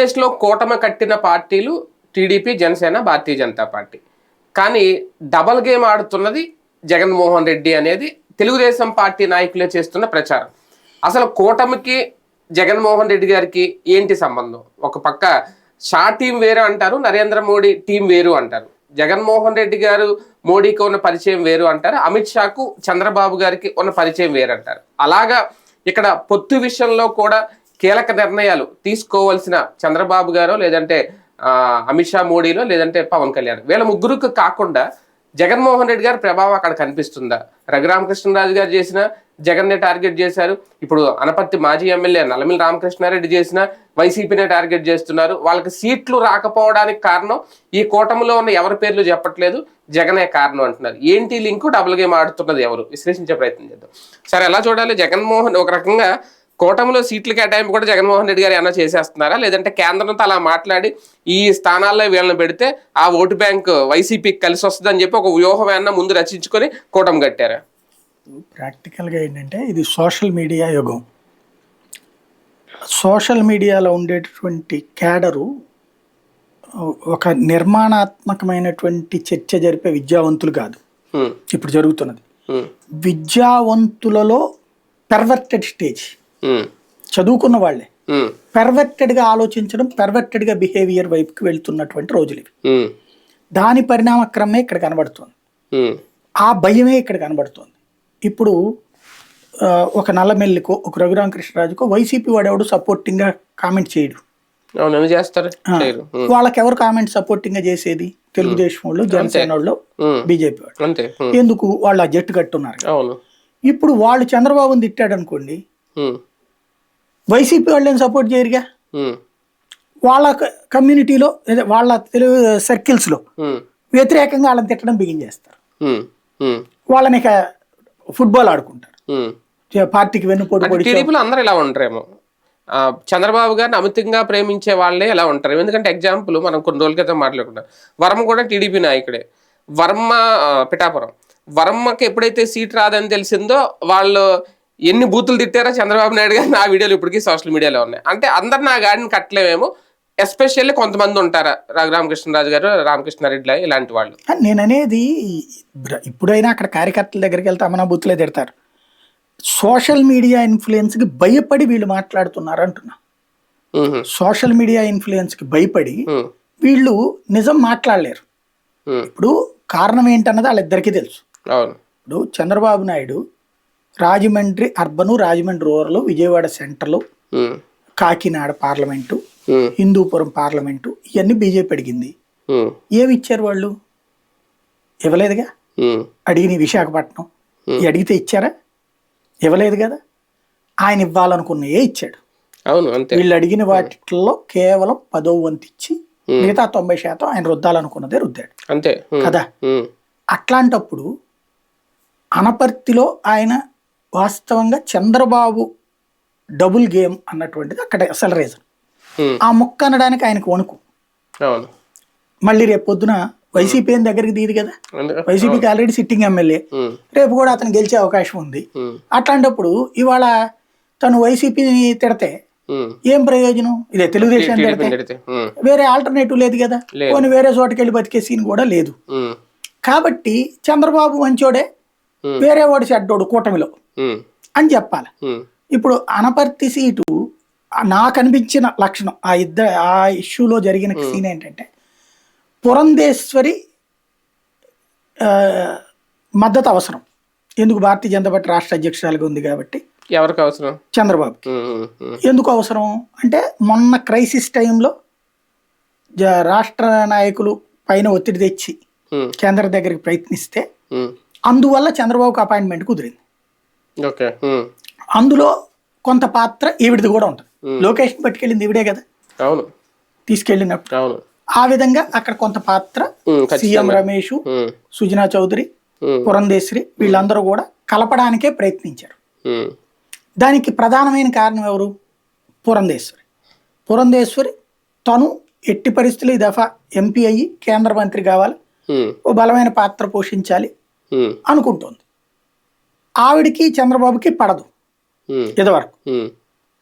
ఆంధ్రప్రదేశ్లో కూటమి కట్టిన పార్టీలు T D P Janasena Bharatiya Janata party. కానీ డబల్ గేమ్ ఆడుతున్నది జగన్మోహన్ రెడ్డి అనేది తెలుగుదేశం పార్టీ నాయకులే చేస్తున్న ప్రచారం. అసలు కూటమికి జగన్మోహన్ రెడ్డి గారికి ఏంటి సంబంధం? ఒక పక్క షా టీం వేరు అంటారు నరేంద్ర మోడీ టీం వేరు అంటారు. జగన్మోహన్ రెడ్డి గారు మోడీకి ఉన్న పరిచయం వేరు అంటారు అమిత్ షాకు చంద్రబాబు గారికి ఉన్న పరిచయం వేరు అంటారు. అలాగా ఇక్కడ పొత్తు విషయంలో కూడా కీలక నిర్ణయాలు తీసుకోవాల్సిన చంద్రబాబు గారో లేదంటే ఆ, అమిత్ షా మోడీలో లేదంటే పవన్ కళ్యాణ్. వీళ్ళ ముగ్గురికి కాకుండా జగన్మోహన్ రెడ్డి గారి ప్రభావం అక్కడ కనిపిస్తుందా? రఘురామకృష్ణరాజు గారు చేసిన జగన్నే టార్గెట్ చేశారు. ఇప్పుడు అనపర్తి మాజీ ఎమ్మెల్యే నల్లమిల్లి రామకృష్ణారెడ్డి చేసిన వైసీపీనే టార్గెట్ చేస్తున్నారు. వాళ్ళకి సీట్లు రాకపోవడానికి కారణం ఈ కూటమిలో ఉన్న ఎవరి పేర్లు చెప్పట్లేదు. జగనే కారణం అంటున్నారు. ఏంటి లింకు? డబుల్ గేమ్ ఆడుతున్నది ఎవరు? విశ్లేషించే ప్రయత్నం చేద్దాం. సరే ఎలా చూడాలి? జగన్మోహన్ ఒక రకంగా కూటమిలో సీట్ల కేటాయింపు కూడా జగన్మోహన్ రెడ్డి గారు ఏమైనా చేసేస్తున్నారా? లేదంటే కేంద్రంతో అలా మాట్లాడి ఈ స్థానాల్లో వీళ్ళని పెడితే ఆ ఓటు బ్యాంక్ వైసీపీకి కలిసి వస్తుందని చెప్పి ఒక వ్యూహం ఏమన్నా ముందు రచించుకొని కూటమి కట్టారా? ప్రాక్టికల్గా ఏంటంటే ఇది సోషల్ మీడియా యుగం. సోషల్ మీడియాలో ఉండేటటువంటి క్యాడరు ఒక నిర్మాణాత్మకమైనటువంటి చర్చ జరిపే విద్యావంతులు కాదు. ఇప్పుడు జరుగుతున్నది. విద్యావంతులలో పెర్వర్టెడ్ స్టేజ్ చదువుకున్న వాళ్ళే. పెర్వర్టెడ్గా ఆలోచించడం పెర్వర్టెడ్గా బిహేవియర్ వైపుకి వెళ్తున్నటువంటి రోజులు ఇవి. దాని పరిణామక్రమే ఇక్కడ కనబడుతుంది. ఆ భయమే ఇక్కడ కనబడుతోంది. ఇప్పుడు ఒక నల్లమెల్లికో ఒక రఘురామకృష్ణరాజుకో వైసీపీ వాడెవడు సపోర్టింగ్గా కామెంట్ చేయడు. చేస్తారు? వాళ్ళకి ఎవరు కామెంట్ సపోర్టింగ్గా చేసేది? తెలుగుదేశం వాళ్ళు జనసేన వాళ్ళు బీజేపీ వాళ్ళు. అంతే. ఎందుకు? వాళ్ళు ఆ జట్టు కట్టున్నారు. ఇప్పుడు వాళ్ళు చంద్రబాబుని తిట్టాడు అనుకోండి వైసీపీ వాళ్ళు ఏం సపోర్ట్ చేయరుగా. వాళ్ళ కమ్యూనిటీలో వాళ్ళ తెలుగు సర్కిల్స్లో వ్యతిరేకంగా వాళ్ళని తిట్టడం బిగిన్ చేస్తారు. వాళ్ళని ఇక ఫుట్బాల్ ఆడుకుంటారు. పార్టీకి వెన్నుపోటు టీడీపీలో అందరూ ఇలా ఉంటారేమో. చంద్రబాబు గారిని అమితంగా ప్రేమించే వాళ్ళే ఎలా ఉంటారు. ఎందుకంటే ఎగ్జాంపుల్ మనం కొన్ని రోజుల క్రితం మాట్లాడుకున్నాం. వర్మ కూడా టీడీపీ నాయకుడే. వర్మ పిఠాపురం. వర్మకి ఎప్పుడైతే సీట్ రాదని తెలిసిందో వాళ్ళు ఎన్ని బూతులు తిట్టారో చంద్రబాబు నాయుడు గారిని ఆ వీడియోలు ఇప్పటికీ సోషల్ మీడియాలో ఉన్నాయి. అంటే అందరు నా గాడిని కట్టలేమేమో ఎస్పెషల్లీ కొంతమంది ఉంటారా రఘురామకృష్ణరాజు గారు రామకృష్ణారెడ్డి ఇలాంటి వాళ్ళు. నేను అనేది బ్ర- ఇప్పుడైనా అక్కడ కార్యకర్తల దగ్గరికి వెళ్తే అమనా బుత్తులే తిడతారు. సోషల్ మీడియా ఇన్ఫ్లుయెన్స్కి భయపడి వీళ్ళు మాట్లాడుతున్నారు అంటున్నా. సోషల్ మీడియా ఇన్ఫ్లుయెన్స్కి భయపడి వీళ్ళు నిజం మాట్లాడలేరు. ఇప్పుడు కారణం ఏంటన్నది వాళ్ళిద్దరికీ తెలుసు. ఇప్పుడు Chandrababu Naidu Rajahmundry urban Rajahmundry rural Vijayawada central Kakinada parliament Hindupuram parliament ఇవన్నీ బీజేపీ అడిగింది. ఏమి ఇచ్చారు వాళ్ళు? ఇవ్వలేదుగా? అడిగిన విశాఖపట్నం. అడిగితే ఇచ్చారా? ఇవ్వలేదు కదా? ఆయన ఇవ్వాలనుకున్నయే ఇచ్చాడు. అవును అంతే. వీళ్ళు అడిగిన వాటిల్లో కేవలం పదో వంతు ఇచ్చి మిగతా తొంభై శాతం ఆయన రుద్దాలనుకున్నదే రుద్దాడు. అంతే. కదా? అట్లాంటప్పుడు అనపర్తిలో ఆయన వాస్తవంగా చంద్రబాబు డబుల్ గేమ్ అన్నటువంటిది అక్కడ అసలు రీజన్. ఆ మొక్క అనడానికి ఆయనకు వణుకు. మళ్ళీ రేపు పొద్దున వైసీపీ ఏం దగ్గరికి తీయదు కదా? వైసీపీకి ఆల్రెడీ సిట్టింగ్ ఎమ్మెల్యే రేపు కూడా అతను గెలిచే అవకాశం ఉంది. అట్లాంటప్పుడు ఇవాళ తను వైసీపీని తిడితే. ఏం ప్రయోజనం? ఇదే తెలుగుదేశం తిడితే వేరే ఆల్టర్నేటివ్ లేదు కదా. పోనీ వేరే చోటకి వెళ్ళి బతికే సీన్ కూడా లేదు. కాబట్టి చంద్రబాబు మంచోడే. వేరే వాడు చెడ్డోడు కూటమిలో. అని చెప్పాలి. ఇప్పుడు అనపర్తి సీటు నాకు అనిపించిన లక్షణం ఆ ఇద్దరు ఆ ఇష్యూలో జరిగిన సీన్ ఏంటంటే పురంధేశ్వరి మద్దతు అవసరం. ఎందుకు భారతీయ జనతా పార్టీ రాష్ట్ర అధ్యక్షురాలుగా ఉంది కాబట్టి. ఎవరికి అవసరం? చంద్రబాబు ఎందుకు అవసరం? అంటే మొన్న క్రైసిస్ టైంలో రాష్ట్ర నాయకులు పైన ఒత్తిడి తెచ్చి కేంద్ర దగ్గరికి ప్రయత్నిస్తే. అందువల్ల చంద్రబాబుకి అపాయింట్మెంట్ కుదిరింది. ఓకే అందులో కొంత పాత్ర ఈవిడిది కూడా ఉంటుంది. లోకేష్ని పట్టుకెళ్ళింది ఈవిడే కదా? అవును. తీసుకెళ్ళినప్పుడు. అవును. ఆ విధంగా అక్కడ కొంత పాత్ర సీఎం రమేష్ సుజనా చౌదరి పురంధేశ్వరి వీళ్ళందరూ కూడా కలపడానికే ప్రయత్నించారు. దానికి ప్రధానమైన కారణం ఎవరు? పురంధేశ్వరి. పురంధేశ్వరి తను ఎట్టి పరిస్థితులు ఈ దఫా ఎంపీ అయ్యి కేంద్ర మంత్రి కావాలి. ఓ బలమైన పాత్ర పోషించాలి. అనుకుంటోంది. ఆవిడికి చంద్రబాబుకి పడదు. ఇదివరకు.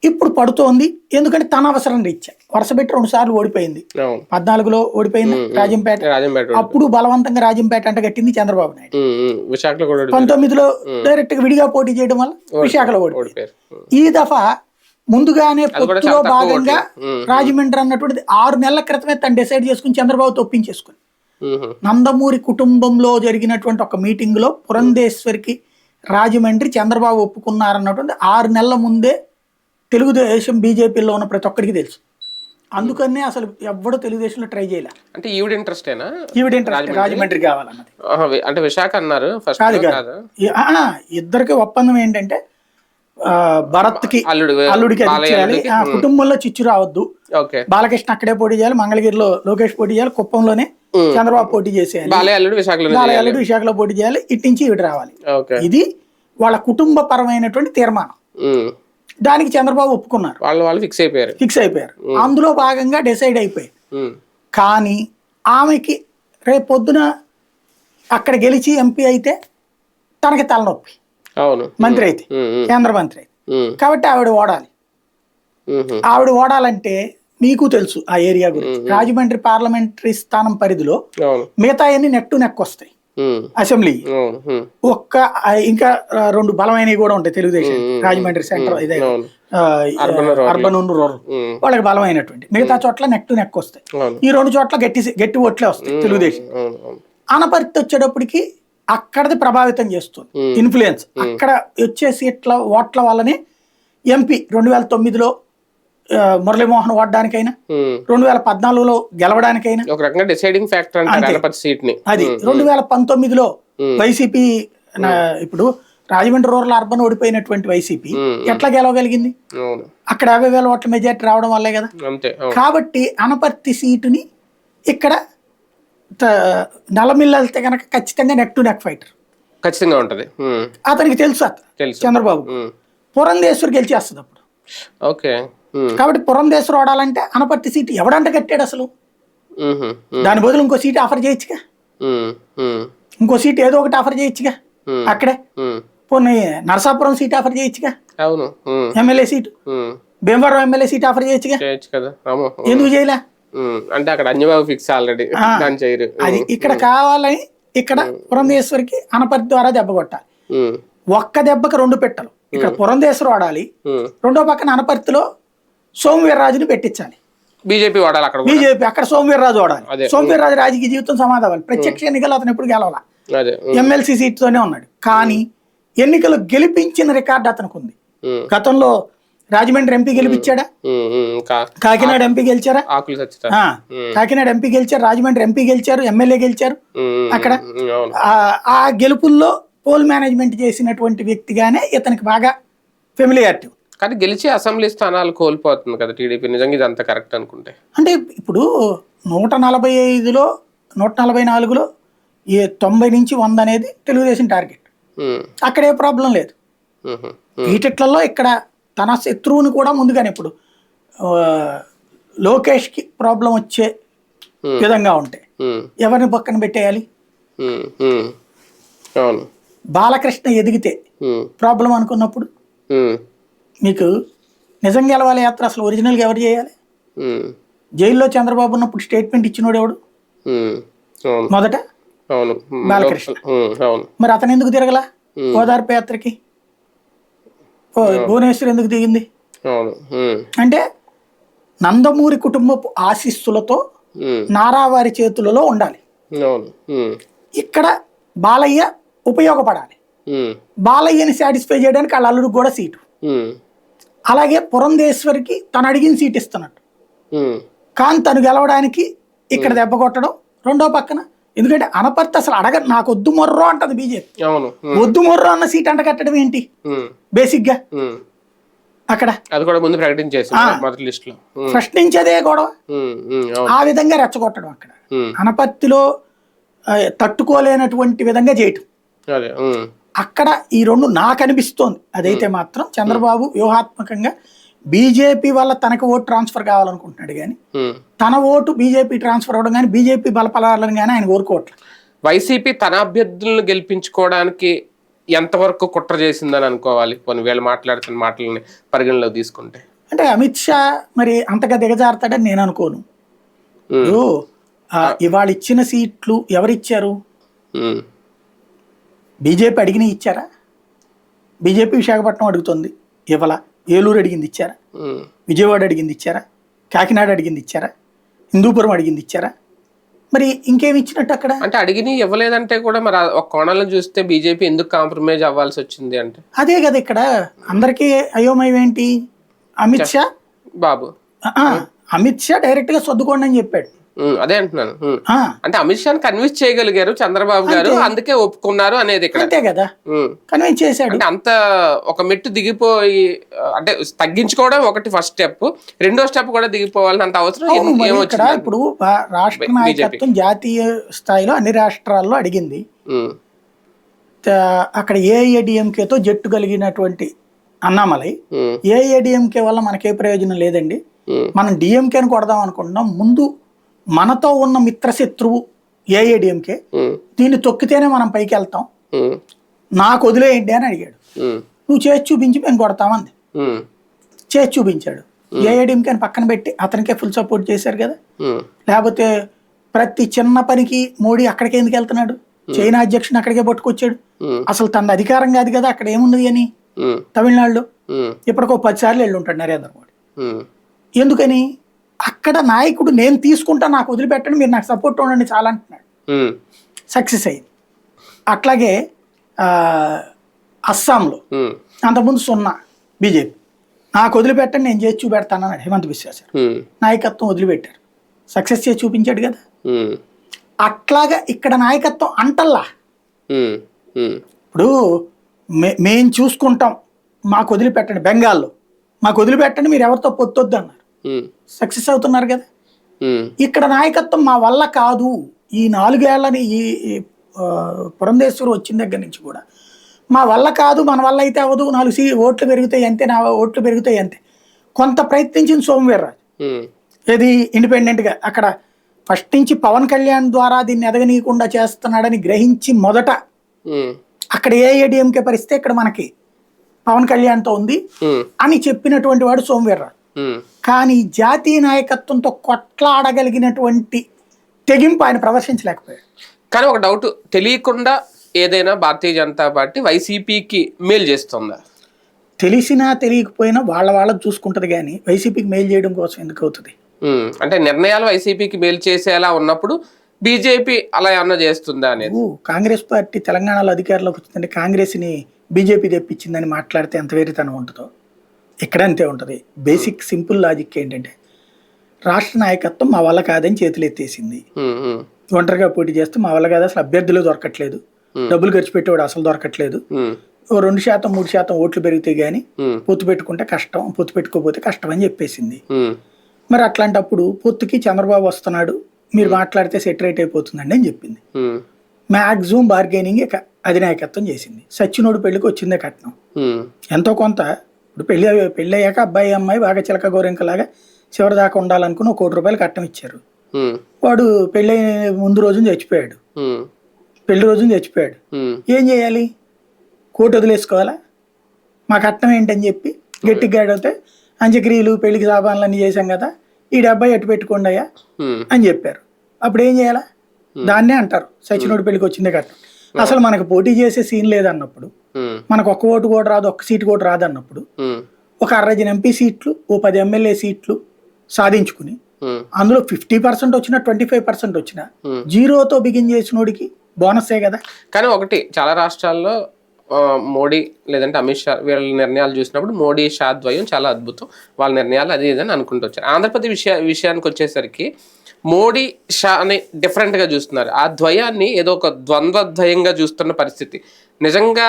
ఇప్పుడు పడుతోంది. ఎందుకంటే తన అవసరం రీత్యా. వరుస పెట్టి రెండు సార్లు ఓడిపోయింది. పద్నాలుగులో ఓడిపోయింది రాజంపేట. అప్పుడు బలవంతంగా రాజంపేట అంట కట్టింది చంద్రబాబు నాయుడు. విశాఖలో. పంతొమ్మిదిలో డైరెక్ట్గా విడిగా పోటీ చేయడం వల్ల విశాఖలో ఓడిపోయింది. ఈ దఫా ముందుగానే పొత్తులో భాగంగా. రాజమండ్రి అన్నటువంటిది ఆరు నెలల క్రితమే తను డిసైడ్ చేసుకుని చంద్రబాబు తొప్పించేసుకుని నందమూరి కుటుంబంలో జరిగినటువంటి ఒక మీటింగ్లో పురంధేశ్వరికి రాజమండ్రి చంద్రబాబు ఒప్పుకున్నారన్నటువంటి ఆరు నెలల ముందే తెలుగుదేశం బీజేపీలో ఉన్న ప్రతి ఒక్కరికి తెలుసు. అందుకనే అసలు ఎవ్వడూ తెలుగుదేశంలో ట్రై చేయలే. అంటే ఈవిడ ఇంట్రెస్టేనా? ఈవిడ ఇంట్రెస్ట్ రాజమండ్రి. కావాలన్నది. అంటే విశాఖ అన్నారు కాదు కాదు. ఇద్దరికి ఒప్పందం ఏంటంటే భరత్కి అల్లుడు అల్లుడికి కుటుంబంలో చిచ్చు రావద్దు. బాలకృష్ణ అక్కడే పోటీ చేయాలి మంగళగిరిలో లోకేష్ పోటీ చేయాలి కుప్పంలోనే. చంద్రబాబు పోటీ చేసేయాలి. బాలయ్య అల్లుడు విశాఖలో పోటీ చేయాలి. ఇటు నుంచి ఇటు రావాలి. ఇది వాళ్ళ కుటుంబ పరమైనటువంటి తీర్మానం. దానికి చంద్రబాబు ఒప్పుకున్నారు. వాళ్ళు వాళ్ళు ఫిక్స్ అయిపోయారు. ఫిక్స్ అయిపోయారు. అందులో భాగంగా డిసైడ్ అయిపోయాయి ఉమ్, కానీ ఆమెకి రేపు పొద్దున అక్కడ గెలిచి ఎంపీ అయితే తనకి తలనొప్పి. అవును. మంత్రి అయితే. కేంద్ర మంత్రి అయితే. కాబట్టి ఆవిడ ఓడాలి. ఆవిడ ఓడాలంటే మీకు తెలుసు ఆ ఏరియా గురించి. రాజమండ్రి పార్లమెంటరీ స్థానం పరిధిలో మిగతా అన్ని నెక్ టు నెక్ వస్తాయి అసెంబ్లీ ఒక్క ఇంకా రెండు బలమైనవి కూడా ఉంటాయి తెలుగుదేశం రాజమండ్రి సెంటర్ ఇదే. Urban rural. వాళ్ళకి బలమైనటువంటి. మిగతా చోట్ల నెక్ టు నెక్ వస్తాయి ఈ రెండు చోట్ల గట్టి గట్టి ఓట్లే వస్తాయి తెలుగుదేశం. అనపర్తి వచ్చేటప్పటికి అక్కడది ప్రభావితం చేస్తుంది. ఇన్ఫ్లుయెన్స్. అక్కడ వచ్చే సీట్ల ఓట్ల వల్లనే ఎంపీ రెండు వేల తొమ్మిదిలో మురళీమోహన్ ఓడడానికైనా. రెండు వేల పద్నాలుగులో గెలవడానికైనా. ఒక రకంగా డిసైడింగ్ ఫ్యాక్టర్ సీట్ని అది రెండు వేల పంతొమ్మిదిలో వైసీపీ ఇప్పుడు రాజమండ్రి రూరల్ అర్బన్ ఓడిపోయినటువంటి వైసీపీ ఎట్లా గెలవగలిగింది? అక్కడ యాభై వేల ఓట్ల మెజార్టీ రావడం వల్లే కదా. కాబట్టి అనపర్తి సీటుని ఇక్కడ త- నల్లమిల్లి వెళ్తే కనుక ఖచ్చితంగా నెక్ టు నెక్ ఫైటర్. ఖచ్చితంగా ఉంటది. అతనికి తెలుసు చంద్రబాబు. పురంధేశ్వరి గెలిచేస్తుంది అప్పుడు ఓకే. కాబట్టి పురంధేశ్వరి ఓడాలంటే అనపర్తి సీటు ఎవడంట కట్టాడు అసలు? దాని బదులు ఇంకో సీట్ ఆఫర్ చేయొచ్చుగా? ఇంకో సీట్ ఏదో ఒకటి ఆఫర్ చేయొచ్చుగా. అక్కడే? పోనీ నరసాపురం సీట్ ఆఫర్ చేయొచ్చుగా? అవును MLA seat? Bhimavaram MLA seat offer చేయొచ్చుగా? చేయొచ్చు కదా రాము. ఎందుకు చేయలే? అంటే అక్కడ అంజబాబు ఫిక్స్ ఆల్రెడీ దాని చేయరు. అది ఇక్కడ కావాలని ఇక్కడ పురంధేశ్వరికి అనపర్తి ద్వారా దెబ్బ కొట్టాలి. ఒక్క దెబ్బకి రెండు పెట్టలు. ఇక్కడ పురంధేశ్వరు ఆడాలి. రెండో పక్కన అనపర్తిలో సోమవీర్రాజుని పెట్టించాలి. బీజేపీ వాడాలి అక్కడ కూడా. బీజేపీ అక్కడ సోమవీర్రాజు. ఆడాలి సోమవీర్రాజు రాజకీయ జీవితం సమాధానం. ప్రత్యక్ష ఎన్నికలు అతను ఎప్పుడు గెలవాల? ఎమ్మెల్సీ సీట్తోనే ఉన్నాడు. కానీ ఎన్నికలు గెలిపించిన రికార్డు అతనికి ఉంది గతంలో రాజమండ్రి ఎంపీ గెలిపించాడా? కాకినాడ ఎంపీ గెలిచారా? కాకినాడ ఎంపీ గెలిచారు రాజమండ్రి ఎంపీ గెలిచారు ఎమ్మెల్యే గెలిచారు అక్కడ. ఆ గెలుపుల్లో పోల్ మేనేజ్మెంట్ చేసినటువంటి వ్యక్తిగానే ఇతనికి బాగా ఫెమిలియారిటీ. కానీ గెలిచి అసెంబ్లీ స్థానాలు కోల్పోతుంది కదా టీడీపీ. నిజంగా ఇది అంత కరెక్ట్ అనుకుంటే. అంటే ఇప్పుడు నూట నలభై ఐదులో నూట నలభై నాలుగులో ఏ తొంభై నుంచి వంద అనేది తెలుగుదేశం టార్గెట్. అక్కడ ఏ ప్రాబ్లం లేదు. వీటిట్లలో ఇక్కడ తన శత్రువుని కూడా ముందుగానే ఇప్పుడు లోకేష్కి ప్రాబ్లం వచ్చే విధంగా ఉంటాయి ఎవరిని పక్కన పెట్టేయాలి? బాలకృష్ణ ఎదిగితే ప్రాబ్లం అనుకున్నప్పుడు మీకు నిజం గెలవాలి యాత్ర అసలు ఒరిజినల్గా ఎవరు చేయాలి? జైల్లో చంద్రబాబు ఉన్నప్పుడు స్టేట్మెంట్ ఇచ్చినోడు ఎవడు? మొదట బాలకృష్ణ. మరి అతను ఎందుకు తిరగలా? ఓదార్పు యాత్రకి? భువనేశ్వర్ ఎందుకు దిగింది? అంటే నందమూరి కుటుంబపు ఆశీస్సులతో నారావారి చేతులలో ఉండాలి. ఇక్కడ బాలయ్య ఉపయోగపడాలి. బాలయ్యని సాటిస్ఫై చేయడానికి వాళ్ళ అల్లుడికి కూడా సీటు. అలాగే పురంధేశ్వరికి తను అడిగిన సీట్ ఇస్తున్నట్టు. కానీ తను గెలవడానికి ఇక్కడ దెబ్బ కొట్టడం రెండో పక్కన. ఎందుకంటే అనపర్తి అసలు అడగ నాకు వద్దు మొర్రో అంటది బీజేపీ. వద్దు మొర్రో అన్న సీట్ అంట కట్టడం ఏంటి? బేసిక్గా. అక్కడ. అది కూడా ముందు ప్రకటించేసి మొదటి లిస్ట్లో అదే గొడవ. ఆ విధంగా రెచ్చగొట్టడం అక్కడ. అనపర్తిలో తట్టుకోలేనటువంటి విధంగా చేయటం. అక్కడ ఈ రెండు నాకు అనిపిస్తోంది అదైతే మాత్రం చంద్రబాబు వ్యూహాత్మకంగా బీజేపీ వల్ల తనకు ఓటు ట్రాన్స్ఫర్ కావాలనుకుంటున్నాడు కానీ. తన ఓటు బీజేపీ ట్రాన్స్ఫర్ అవ్వడం కానీ బీజేపీ బలపడాలని కానీ ఆయన కోరుకోవట్లేదు వైసీపీ తన అభ్యర్థులను గెలిపించుకోవడానికి ఎంతవరకు కుట్ర చేసిందని అనుకోవాలి? కొన్ని వీళ్ళు మాట్లాడుతున్న మాటలని పరిగణలోకి తీసుకుంటే. అంటే అమిత్ షా మరి అంతగా దిగజారుతాడని నేను అనుకోను. ఇవాళ ఇచ్చిన సీట్లు ఎవరిచ్చారు? బీజేపీ అడిగిన ఇచ్చారా? బీజేపీ విశాఖపట్నం అడుగుతుంది. ఇవ్వాల? ఏలూరు అడిగింది ఇచ్చారా? విజయవాడ అడిగింది ఇచ్చారా? కాకినాడ అడిగింది ఇచ్చారా? హిందూపురం అడిగింది ఇచ్చారా? మరి ఇంకేమి ఇచ్చినట్టు అక్కడ? అంటే అడిగిని ఇవ్వలేదంటే కూడా మరి ఒక కోణంలో చూస్తే బీజేపీ ఎందుకు కాంప్రమైజ్ అవ్వాల్సి వచ్చింది అంటే? అదే కదా ఇక్కడ. అందరికీ అయోమయం ఏంటి? అమిత్ షా? బాబు. అమిత్ షా డైరెక్ట్గా సర్దుకోండి అని చెప్పాడు. అదే అంటున్నాను. అంటే అమిత్ షాని కన్విన్స్ చేయగలిగారు చంద్రబాబు గారు అందుకే ఒప్పుకున్నారు అనేది ఇక్కడ. అంతే కదా. కన్విన్స్ చేశాడు. అంటే అంత ఒక మెట్టు దిగిపోయి అంటే తగ్గించుకోవడం ఒకటి ఫస్ట్ స్టెప్ రెండో స్టెప్ కూడా దిగిపోవాలని అంత అవసరం ఏమొచ్చింది ఇప్పుడు రాష్ట్ర నాయకత్వం జాతీయ స్థాయిలో అన్ని రాష్ట్రాల్లో అడిగింది. అక్కడ ఏఐఏడిఎంకేతో జట్టు కలిగినటువంటి అన్నామలై. ఏఐఏడిఎంకే వల్ల మనకే ప్రయోజనం లేదండి. మనం డిఎంకేని కొడదాం అనుకుంటున్నాం. ముందు మనతో ఉన్న మిత్రశత్రువు ఏఐడిఎంకే ఉమ్, దీన్ని తొక్కితేనే మనం పైకి వెళ్తాం. నాకు వదిలేయండి అని అడిగాడు. నువ్వు చేసి చూపించి మేము కొడతామంది చేసి చూపించాడు. ఏఐడిఎంకే అని పక్కన పెట్టి అతనికే ఫుల్ సపోర్ట్ చేశారు కదా. లేకపోతే ప్రతి చిన్న పనికి మోడీ అక్కడికి ఎందుకు వెళ్తున్నాడు? చైనా అధ్యక్షుని అక్కడికే పట్టుకొచ్చాడు. అసలు తన అధికారం కాదు కదా అక్కడ ఏముంది అని? తమిళనాడులో. ఇప్పటికో పది సార్లు వెళ్ళి ఉంటాడు నరేంద్ర మోడీ. ఎందుకని? అక్కడ నాయకుడు నేను తీసుకుంటా నాకు వదిలిపెట్టండి మీరు నాకు సపోర్ట్ ఉండండి చాలా అంటున్నాడు. సక్సెస్ అయింది అట్లాగే అస్సాంలో అంతకుముందు సున్నా బీజేపీ. నాకు వదిలిపెట్టండి నేను చేసి చూపెడతానన్నాడు హేమంత్ బిశ్వా నాయకత్వం వదిలిపెట్టారు. సక్సెస్ చేసి చూపించాడు కదా. అట్లాగా ఇక్కడ నాయకత్వం అంటల్లా. ఇప్పుడు మే మేం చూసుకుంటాం మాకు వదిలిపెట్టండి బెంగాల్లో. మాకు వదిలిపెట్టండి మీరు ఎవరితో పొత్తొద్దు అన్నారు. సక్సెస్ అవుతున్నారు కదా. ఇక్కడ నాయకత్వం మా వల్ల కాదు. ఈ నాలుగేళ్ళని ఈ పురంధేశ్వరం వచ్చిన దగ్గర నుంచి కూడా. మా వల్ల కాదు మన వల్ల అయితే అవ్వదు. నాలుగు సీ ఓట్లు పెరుగుతాయి అంతే నా ఓట్లు పెరుగుతాయి అంతే. కొంత ప్రయత్నించింది సోమవీర్రాజు. ఏది ఇండిపెండెంట్గా అక్కడ ఫస్ట్ నుంచి పవన్ కళ్యాణ్ ద్వారా దీన్ని ఎదగనీయకుండా చేస్తున్నాడని గ్రహించి మొదట అక్కడ ఏ ఏడిఎంకే పరిస్థితి ఇక్కడ మనకి పవన్ కళ్యాణ్తో ఉంది అని చెప్పినటువంటి వాడు సోమవీర్రాజు. కానీ జాతీయ నాయకత్వంతో కొట్లాడగలిగినటువంటి తెగింపు ఆయన ప్రదర్శించలేకపోయాడు. కానీ ఒక డౌట్ తెలియకుండా ఏదైనా భారతీయ జనతా పార్టీ వైసీపీకి మేలు చేస్తుందా? తెలిసినా తెలియకపోయినా వాళ్ళ వాళ్ళకి చూసుకుంటది కానీ వైసీపీకి మెయిల్ చేయడం కోసం ఎందుకు అవుతుంది? అంటే నిర్ణయాలు వైసీపీకి మేలు చేసేలా ఉన్నప్పుడు బీజేపీ అలా ఏమన్నా చేస్తుందా అనేది? కాంగ్రెస్ పార్టీ తెలంగాణలో అధికారంలోకి వచ్చిందంటే కాంగ్రెస్ని బీజేపీ తెప్పించిందని మాట్లాడితే ఎంత వేరితనం ఉంటుందో? ఇక్కడ అంతే ఉంటుంది. బేసిక్ సింపుల్ లాజిక్ ఏంటంటే రాష్ట్ర నాయకత్వం మా వల్ల కాదని చేతులు ఎత్తేసింది. ఒంటరిగా పోటీ చేస్తే మా వల్ల కాదు అసలు అభ్యర్థులు దొరకట్లేదు. డబ్బులు ఖర్చు పెట్టేవాడు అసలు దొరకట్లేదు. రెండు శాతం మూడు శాతం ఓట్లు పెరిగితే ఉమ్, పొత్తు పెట్టుకుంటే కష్టం పొత్తు పెట్టుకోకపోతే కష్టం అని చెప్పేసింది. మరి అట్లాంటప్పుడు పొత్తుకి చంద్రబాబు వస్తున్నాడు మీరు మాట్లాడితే సెటరేట్ అయిపోతుందండి అని చెప్పింది. మ్యాక్సిమం బార్గెనింగ్ అధినాయకత్వం చేసింది. సచ్చినోడు పెళ్ళికి వచ్చిందే కట్నం. ఎంతో కొంత ఇప్పుడు పెళ్ళి పెళ్ళి అయ్యాక అబ్బాయి అమ్మాయి బాగా చిలక గోరింకలాగా చివరి దాకా ఉండాలనుకుని ఒక కోటి రూపాయలు కట్నం ఇచ్చారు. వాడు పెళ్ళి ముందు రోజున చచ్చిపోయాడు. పెళ్ళి రోజున చచ్చిపోయాడు. ఏం చేయాలి? కోటి వదిలేసుకోవాలా? మా కట్నం ఏంటని చెప్పి గట్టిగా అడిగితే అంత్యక్రియలు పెళ్ళికి సామాన్లు అన్నీ చేశాం కదా ఈ డెబ్బై ఎట్టు పెట్టుకోండి అయ్యా అని చెప్పారు. అప్పుడు ఏం చేయాలా? దాన్నే అంటారు. సచినోడు పెళ్ళికి వచ్చిందే కట్నం. అసలు మనకు పోటీ చేసే సీన్ లేదన్నప్పుడు మనకు ఒక్క ఓటు కూడా రాదు ఒక్క సీటు కూడా రాదన్నప్పుడు ఉమ్, ఒక అరజన ఎంపీ సీట్లు ఓ పది ఎమ్మెల్యే సీట్లు సాధించుకుని అందులో ఫిఫ్టీ పర్సెంట్ వచ్చినా ట్వంటీ ఫైవ్ పర్సెంట్ వచ్చినా. జీరోతో బిగిన్ చేసినోడికి బోనస్సే కదా. కానీ ఒకటి చాలా రాష్ట్రాల్లో మోడీ లేదంటే అమిత్ షా వీళ్ళ నిర్ణయాలు చూసినప్పుడు మోడీ షా ద్వయం చాలా అద్భుతం. వాళ్ళ నిర్ణయాలు అది ఇదని అనుకుంటూ వచ్చారు. ఆంధ్రప్రదేశ్ విషయ విషయానికి వచ్చేసరికి మోడీ షా అని డిఫరెంట్గా చూస్తున్నారు. ఆ ద్వయాన్ని ఏదో ఒక ద్వంద్వద్వయంగా చూస్తున్న పరిస్థితి. నిజంగా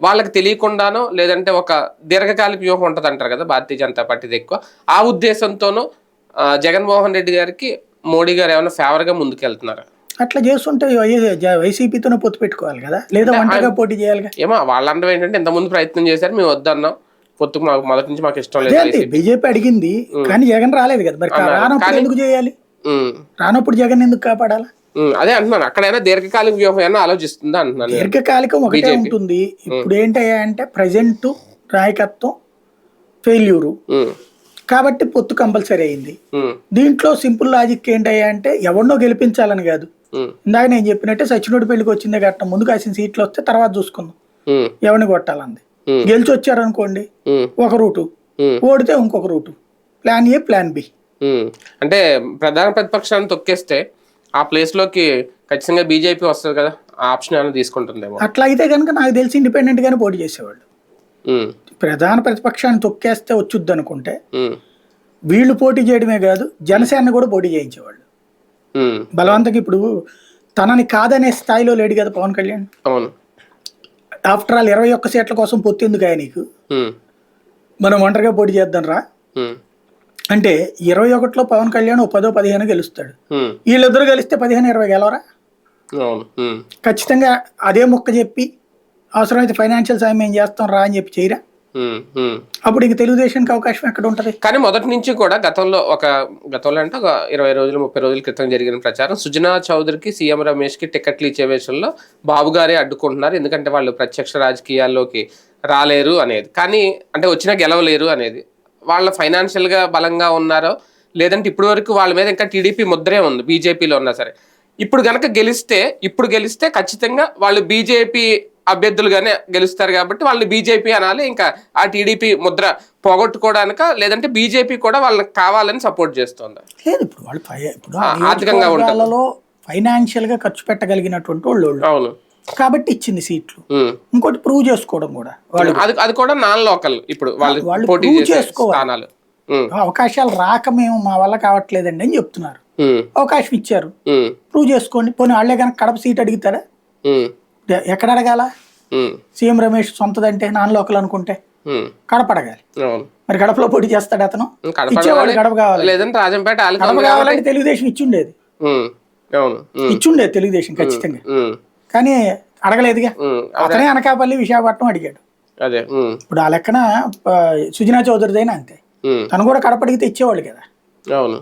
వాళ్ళకి తెలియకుండానో లేదంటే ఒక దీర్ఘకాలిక వ్యూహం ఉంటుంది అంటారు కదా భారతీయ జనతా పార్టీది ఎక్కువ. ఆ ఉద్దేశంతోనూ జగన్మోహన్ రెడ్డి గారికి మోడీ గారు ఏమైనా ఫేవర్గా ముందుకెళ్తున్నారు? అట్లా చేస్తుంటే వైసీపీతోనే పొత్తు పెట్టుకోవాలి కదా? లేదా ఒంటరిగా పోటీ చేయాలిగా ఏమో వాళ్ళంటే ఏంటంటే ఇంతకుముందు ప్రయత్నం చేశారు మేము వద్దన్నాం. పొత్తుకు మాకు మొదటి నుంచి మాకు ఇష్టం లేదు బీజేపీ అడిగింది కానీ జగన్ రాలేదు కదా మరి రానప్పుడు ఎందుకు చేయాలి? రానప్పుడు జగన్ ఎందుకు కాపాడాలా? అదే అంటున్నాను. అక్కడైనా దీర్ఘకాలిక వ్యూహం ఆలోచిస్తుందా అంటున్నాను నేను. దీర్ఘకాలికం ఒకటే. ఉంటుంది. ఇప్పుడు ఏంటయ్యా అంటే ప్రజెంట్ నాయకత్వం ఫెయిల్యూరు. కాబట్టి పొత్తు కంపల్సరీ అయింది. దీంట్లో సింపుల్ లాజిక్ ఏంటయ్యా అంటే ఎవరినో గెలిపించాలని కాదు. ఇందాక నేను చెప్పినట్టే సచినుడి పెళ్ళికి వచ్చిందే కట్టం ముందు కాసిన సీట్లు వస్తే తర్వాత చూసుకుందాం. ఎవరిని కొట్టాలంది? గెలిచి వచ్చారనుకోండి ఒక రూటు. ఓడితే ఇంకొక route. Plan A plan B. అంటే ప్రధాన ప్రతిపక్షాన్ని తొక్కేస్తే ఆ ప్లేస్లోకి ఖచ్చితంగా బీజేపీ వస్తుంది కదా ఆ ఆప్షన్ ఏమైనా తీసుకుంటుందేమో. అట్లా అయితే కనుక నాకు తెలిసి ఇండిపెండెంట్ గానే పోటీ చేసేవాళ్ళు. ప్రధాన ప్రతిపక్షాన్ని తొక్కేస్తే వచ్చుద్ది అనుకుంటే వీళ్ళు పోటీ చేయడమే కాదు జనసేన కూడా పోటీ చేయించేవాళ్ళు. ఉమ్. బలవంతంగా ఇప్పుడు తనని కాదనే స్థాయిలో లేడు కదా పవన్ కళ్యాణ్. అవును. ఆఫ్టర్ ఆల్ ఇరవై ఒక్క సీట్ల కోసం పొత్తు ఎందుకు ఆయన నీకు మనం ఒంటరిగా పోటీ చేద్దాం రా అంటే ఇరవై ఒకటిలో పవన్ కళ్యాణ్ పదో పదిహేను గెలుస్తాడు. వీళ్ళిద్దరు కలిస్తే పదిహేను ఇరవై గెలవరా? ఖచ్చితంగా అదే మొక్క చెప్పి అవసరమైతే ఫైనాన్షియల్ సాయం ఏం చేస్తాం రా అని చెప్పి చేయరా. అప్పుడు ఇంక తెలుగుదేశానికి అవకాశం ఎక్కడ ఉంటది? కానీ మొదటి నుంచి కూడా గతంలో ఒక గతంలో అంటే ఒక ఇరవై రోజులు ముప్పై రోజుల క్రితం జరిగిన ప్రచారం సుజనా చౌదరికి సీఎం రమేష్కి టికెట్లు ఇచ్చే విషయంలో బాబు గారే అడ్డుకుంటున్నారు. ఎందుకంటే వాళ్ళు ప్రత్యక్ష రాజకీయాల్లోకి రాలేరు అనేది. కానీ అంటే వచ్చినా గెలవలేరు అనేది. వాళ్ళ ఫైనాన్షియల్గా బలంగా ఉన్నారో లేదంటే ఇప్పటి వరకు వాళ్ళ మీద ఇంకా టీడీపీ ముద్రే ఉంది బీజేపీలో ఉన్నా సరే ఇప్పుడు గనక గెలిస్తే ఇప్పుడు గెలిస్తే ఖచ్చితంగా వాళ్ళు బీజేపీ అభ్యర్థులుగానే గెలుస్తారు కాబట్టి వాళ్ళని బీజేపీ అనాలి ఇంకా ఆ టీడీపీ ముద్ర పోగొట్టుకోవడానిక లేదంటే బీజేపీ కూడా వాళ్ళకి కావాలని సపోర్ట్ చేస్తుంది లేదు ఇప్పుడు వాళ్ళు ఇప్పుడు ఆర్థికంగా ఉంటుంది. నియోజకవర్గాలలో ఫైనాన్షియల్గా ఖర్చు పెట్టగలిగినటువంటి వాళ్ళు వాళ్ళు. అవును కాబట్టి ఇచ్చింది సీట్లు. ఇంకోటి ప్రూవ్ చేసుకోవడం కూడా. వాళ్ళు అది కూడా నాన్ లోకల్ ఇప్పుడు వాళ్ళు చేసే చేసుకోవాలి. అవకాశాలు రాక మేము మా వల్ల కావట్లేదండి అని చెప్తున్నారు. అవకాశం ఇచ్చారు. ప్రూవ్ చేసుకోండి. పోనీ వాళ్ళే కనుక కడప సీట్ అడుగుతారా? ఎక్కడ అడగాల? సీఎం రమేష్ సొంతదంటే నాన్ లోకల్ అనుకుంటే కడప అడగాలి. మరి కడపలో పోటీ చేస్తాడు అతను? ఇచ్చేవాడు కడప కావాలి. లేదంటే రాజంపేట వాళ్ళకి కడప కావాలంటే తెలుగుదేశం ఇచ్చుండేది ఇచ్చుండేది తెలుగుదేశం ఖచ్చితంగా. కానీ అడగలేదుగా. అతనే అనకాపల్లి విశాఖపట్నం అడిగాడు. అదే. ఇప్పుడు ఆ లెక్కన సుజనా చౌదరిదైనా అంతే. ఉమ్, తను కూడా కడప అడిగితే ఇచ్చేవాళ్ళు కదా. అవును.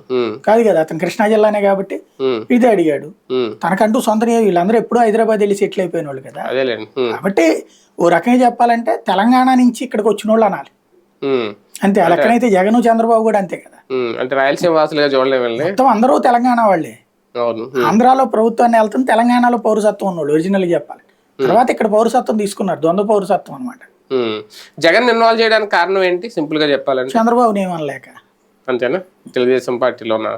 కాదు కదా అతను కృష్ణా జిల్లానే కాబట్టి ఇదే అడిగాడు. తనకంటూ సొంత వీళ్ళందరూ ఎప్పుడూ హైదరాబాద్ వెళ్ళి సెటిల్ అయిపోయిన వాళ్ళు కదా. కాబట్టి ఓ రకంగా చెప్పాలంటే తెలంగాణ నుంచి ఇక్కడికి వచ్చిన వాళ్ళు అనాలి. అంతే ఆ లెక్కనైతే జగన్ చంద్రబాబు కూడా అంతే కదా. అంటే రాయలసీమ వాసులుగా చూడలేము మొత్తం అందరూ తెలంగాణ వాళ్ళే. ఆంధ్రాలో ప్రభుత్వాన్ని వెళ్తుంది తెలంగాణలో పౌరసత్వం ఉన్నోళ్ళు ఒరిజినల్ చెప్పాలి. తర్వాత ఇక్కడ పౌరసత్వం తీసుకున్నారు ద్వంద్వ పౌరసత్వం అనమాట. జగన్ ఇన్వాల్వ్ చేయడానికి కారణం ఏంటి? సింపుల్గా చెప్పాలంటే. చంద్రబాబు ఏమనలేక అంతేనా? తెలుగుదేశం పార్టీలో ఉన్న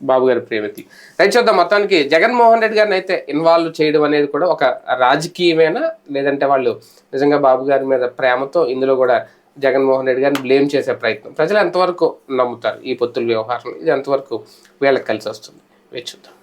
బాబు గారి ప్రేమికి రైట్ చూద్దాం. మొత్తానికి జగన్మోహన్ రెడ్డి గారిని అయితే ఇన్వాల్వ్ చేయడం అనేది కూడా ఒక రాజకీయమేనా? లేదంటే వాళ్ళు నిజంగా బాబు గారి మీద ప్రేమతో ఇందులో కూడా జగన్మోహన్ రెడ్డి గారిని బ్లేమ్ చేసే ప్రయత్నం. ప్రజలు ఎంతవరకు నమ్ముతారు ఈ పొత్తుల వ్యవహారం? ఇది ఎంతవరకు వీళ్ళకి కలిసి వస్తుంది? వేచి చూద్దాం